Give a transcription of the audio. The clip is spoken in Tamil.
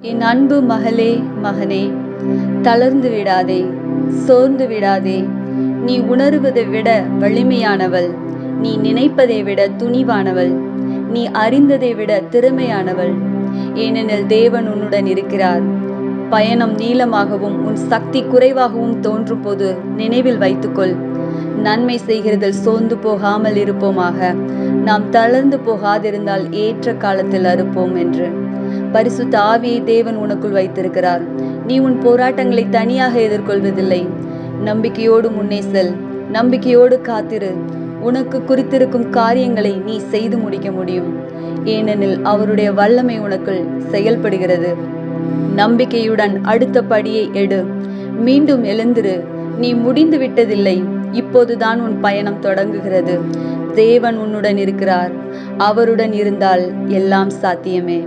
என் அன்பு மகளே மகனே தளர்ந்து விடாதே சோர்ந்து விடாதே. நீ உணருவதை விட வலிமையானவள். நீ நினைப்பதை விட துணிவானவள். நீ அறிந்ததை விட திறமையானவள். ஏனெனில் தேவன் உன்னுடன் இருக்கிறார். பயணம் நீளமாகவும் உன் சக்தி குறைவாகவும் தோன்றும் போது நினைவில் வைத்துக்கொள். நன்மை செய்கிறதில் சோர்ந்து போகாமல் இருப்போமாக. நாம் தளர்ந்து போகாதிருந்தால் ஏற்ற காலத்தில் அறுப்போம் என்று. பரிசுத்த ஆவியை தேவன் உனக்குள் வைத்திருக்கிறார். நீ உன் போராட்டங்களை தனியாக எதிர்கொள்வதில்லை. நம்பிக்கையோடு முன்னே செல். நம்பிக்கையோடு காத்திரு. உனக்கு குறித்திருக்கும் காரியங்களை நீ செய்து முடிக்க முடியும். ஏனெனில் அவருடைய வல்லமை உனக்குள் செயல்படுகிறது. நம்பிக்கையுடன் அடுத்த படியை எடு. மீண்டும் எழுந்திரு. நீ முடிந்து விட்டதில்லை. இப்போதுதான் உன் பயணம் தொடங்குகிறது. தேவன் உன்னுடன் இருக்கிறார். அவருடன் இருந்தால் எல்லாம் சாத்தியமே.